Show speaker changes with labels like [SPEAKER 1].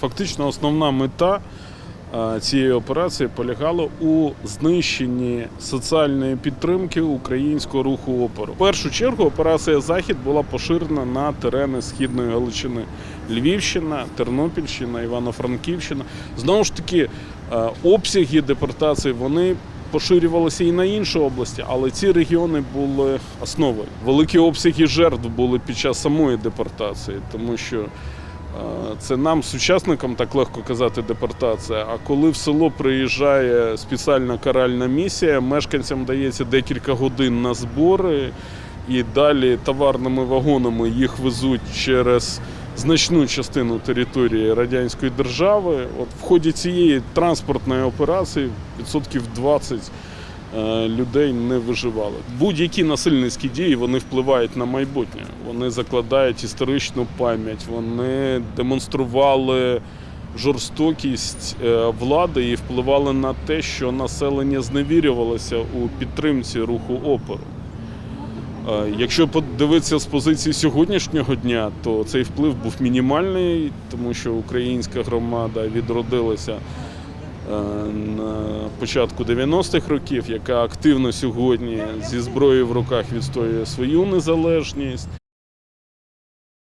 [SPEAKER 1] Фактично, основна мета е, цієї операції полягала у знищенні соціальної підтримки українського руху опору. В першу чергу операція Захід була поширена на терени східної Галичини. Львівщина, Тернопільщина, Івано-Франківщина. Знову ж таки, е, обсяги депортації вони поширювалися і на інші області, але ці регіони були основою. Великі обсяги жертв були під час самої депортації, тому що. Це нам, сучасникам, так легко казати депортація. А коли в село приїжджає спеціальна каральна місія, мешканцям дається декілька годин на збори, і далі товарними вагонами їх везуть через значну частину території радянської держави. От в ході цієї транспортної операції відсотків 20 е, людей не виживали. Будь-які насильницькі дії вони впливають на майбутнє. Вони закладають історичну пам'ять, вони демонстрували жорстокість е, влади і впливали на те, що населення зневірювалося у підтримці руху опору. Е, Якщо подивитися з позиції сьогоднішнього дня, то цей вплив був мінімальний, тому що українська громада відродилася е, на початку 90-х років, яка активно сьогодні зі зброєю в руках відстоює свою незалежність.